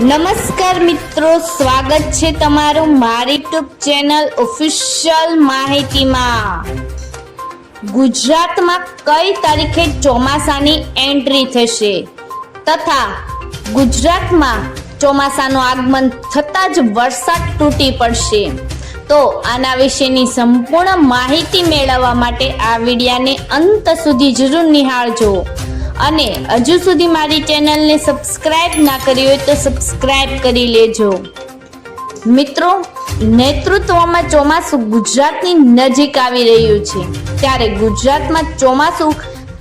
નમસ્કાર મિત્રો, સ્વાગત છે તમારું મારી યુટ્યુબ ચેનલ ઓફિશિયલ માહિતીમાં. ગુજરાતમાં કઈ તારીખે ચોમાસાની એન્ટ્રી થશે? તથા ગુજરાતમાં ચોમાસાનું આગમન થતાં જ વરસાદ તૂટી પડશે. તો આના વિશેની સંપૂર્ણ માહિતી મેળવવા માટે આ વિડિયાને અંત સુધી જરૂર નિહાળજો. અને હજુ સુધી મારી ચેનલને સબસ્ક્રાઇબ ના કરી હોય તો સબસ્ક્રાઇબ કરી લેજો. મિત્રો, નેતૃત્વમાં ચોમાસું ગુજરાતની નજીક આવી રહ્યું છે. ત્યારે ગુજરાતમાં ચોમાસું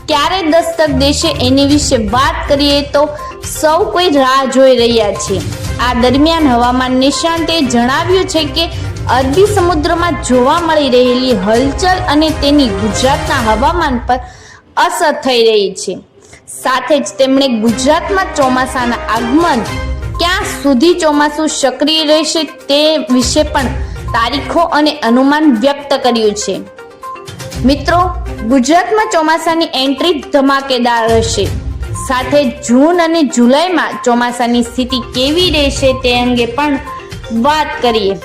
ક્યારે દસ્તક દેશે એની વિશે વાત કરીએ તો સૌ કોઈ રાહ જોઈ રહ્યા છે. આ દરમિયાન હવામાન નિષ્ણાંતે જણાવ્યું છે કે અરબી સમુદ્રમાં જોવા મળી રહેલી હલચલ અને તેની ગુજરાતના હવામાન પર અસર થઈ રહી છે. સાથે જ તેમણે ગુજરાતમાં ચોમાસાના આગમન ક્યાં સુધી ચોમાસું સક્રિય રહેશે તે વિશે પણ તારીખો અને અનુમાન વ્યક્ત કર્યું છે. મિત્રો, ગુજરાતમાં ચોમાસાની એન્ટ્રી ધમાકેદાર રહેશે. સાથે જૂન અને જુલાઈમાં ચોમાસાની સ્થિતિ કેવી રહેશે તે અંગે પણ વાત કરીએ.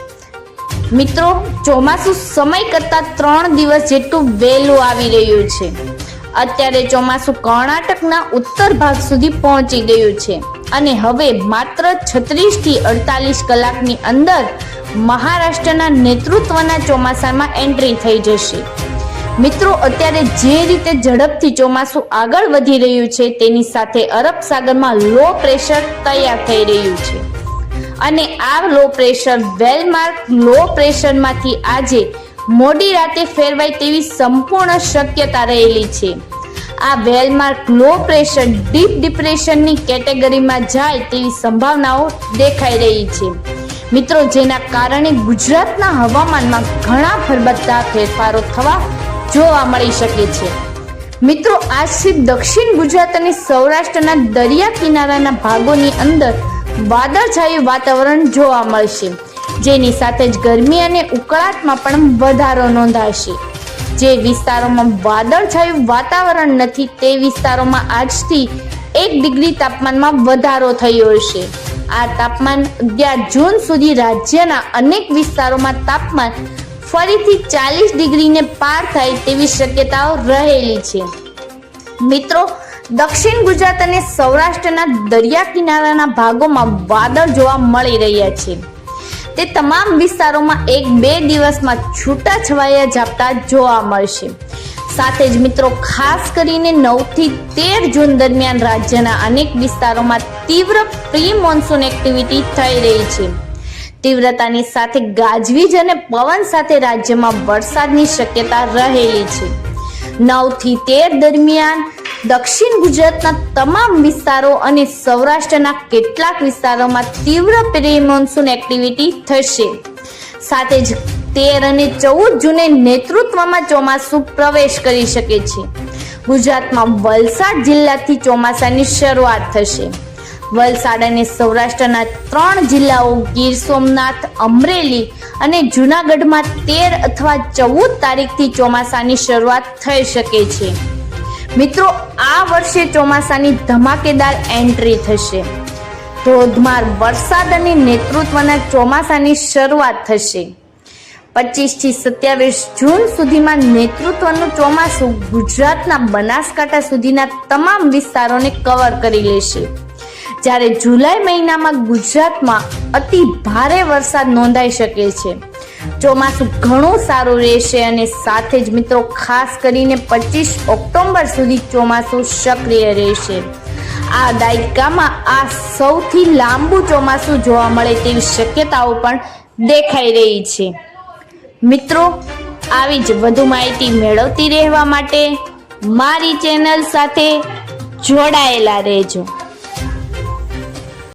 મિત્રો, ચોમાસું સમય કરતાં ત્રણ દિવસ જેટલું વહેલું આવી રહ્યું છે. અત્યારે ચોમાસું કર્ણાટકના ઉત્તર ભાગ સુધી પહોંચી ગયું છે. અને હવે માત્ર છત્રીસથી અડતાલીસ કલાકની અંદર મહારાષ્ટ્રના નેતૃત્વના ચોમાસામાં એન્ટ્રી થઈ જશે. મિત્રો, અત્યારે જે રીતે ઝડપથી ચોમાસું આગળ વધી રહ્યું છે, તેની સાથે અરબ સાગરમાં લો પ્રેશર તૈયાર થઈ રહ્યું છે. અને આ લો પ્રેશર વેલમાર્ક લો પ્રેશરમાંથી આજે મોડી રાતે ફેરવાય તેવી સંપૂર્ણ શક્યતા રહેલી છે. આ well marked low pressure, deep ડિપ્રેશનની કેટેગરીમાં જાય તેવી સંભાવનાઓ દેખાઈ રહી છે. મિત્રો, જેના કારણે ગુજરાતના હવામાનમાં ઘણા ભરબધા ફેરફારો થવા જોવા મળી શકે છે. મિત્રો, આજથી દક્ષિણ ગુજરાત અને સૌરાષ્ટ્રના દરિયા કિનારાના ભાગોની અંદર વાદળછાયું વાતાવરણ જોવા મળશે. જેની સાથે જ ગરમી અને ઉકળાટમાં પણ વધારો નોંધાશે. જે વિસ્તારોમાં વાદળછાયું વાતાવરણ નથી, તે વિસ્તારોમાં આજથી એક ડિગ્રી તાપમાનમાં વધારો થયો હશે. આ તાપમાન અગિયાર જૂન સુધી રાજ્યના અનેક વિસ્તારોમાં તાપમાન ફરીથી ચાલીસ ડિગ્રીને પાર થાય તેવી શક્યતાઓ રહેલી છે. મિત્રો, દક્ષિણ ગુજરાત અને સૌરાષ્ટ્રના દરિયા કિનારાના ભાગોમાં વાદળ જોવા મળી રહ્યા છે. તે તમામ વિસ્તારોમાં એક બે દિવસમાં છૂટા છવાયા ઝાપટા જોવા મળશે. સાથે જ મિત્રો, ખાસ કરીને નવથી તેર જૂન દરમિયાન રાજ્યના અનેક વિસ્તારોમાં તીવ્ર પ્રી મોન્સૂન એક્ટિવિટી થઈ રહી છે. તીવ્રતાની સાથે ગાજવીજ અને પવન સાથે રાજ્યમાં વરસાદની શક્યતા રહેલી છે. નવથી તેર દરમિયાન દક્ષિણ ગુજરાતના તમામ વિસ્તારો અને સૌરાષ્ટ્રના કેટલાક વિસ્તારોમાં તીવ્ર પ્રી મોન્સૂન એક્ટિવિટી થશે. સાથે જ તેર અને ચૌદ જૂને નેતૃત્વમાં ચોમાસું પ્રવેશ કરી શકે છે. ગુજરાતમાં વલસાડ જિલ્લાથી ચોમાસાની શરૂઆત થશે. વલસાડ અને સૌરાષ્ટ્રના ત્રણ જિલ્લાઓ ગીર સોમનાથ, અમરેલી અને જૂનાગઢમાં તેર અથવા ચૌદ તારીખથી ચોમાસાની શરૂઆત થઈ શકે છે. મિત્રો, આ વર્ષે ચોમાસાની ધમાકેદાર એન્ટ્રી થશે. ધોધમાર વરસાદ અને નેતૃત્વના ચોમાસાની શરૂઆત થશે. પચીસથી સત્યાવીસ જૂન સુધીમાં નેતૃત્વનું ચોમાસું ગુજરાતના બનાસકાંઠા સુધીના તમામ વિસ્તારોને કવર કરી લેશે. જ્યારે જુલાઈ મહિનામાં ગુજરાતમાં અતિ ભારે વરસાદ નોંધાઈ શકે છે. ચોમાસું ઘણું સારું રહેશે અને સાથે જ મિત્રો ખાસ કરીને પચીસ ઓક્ટોબર સુધી ચોમાસું સક્રિય રહેશે. આ દાયકામાં આ સૌથી લાંબુ ચોમાસું જોવા મળે તેવી શક્યતાઓ પણ દેખાઈ રહી છે. મિત્રો, આવી જ વધુ માહિતી મેળવતી રહેવા માટે મારી ચેનલ સાથે જોડાયેલા રહેજો.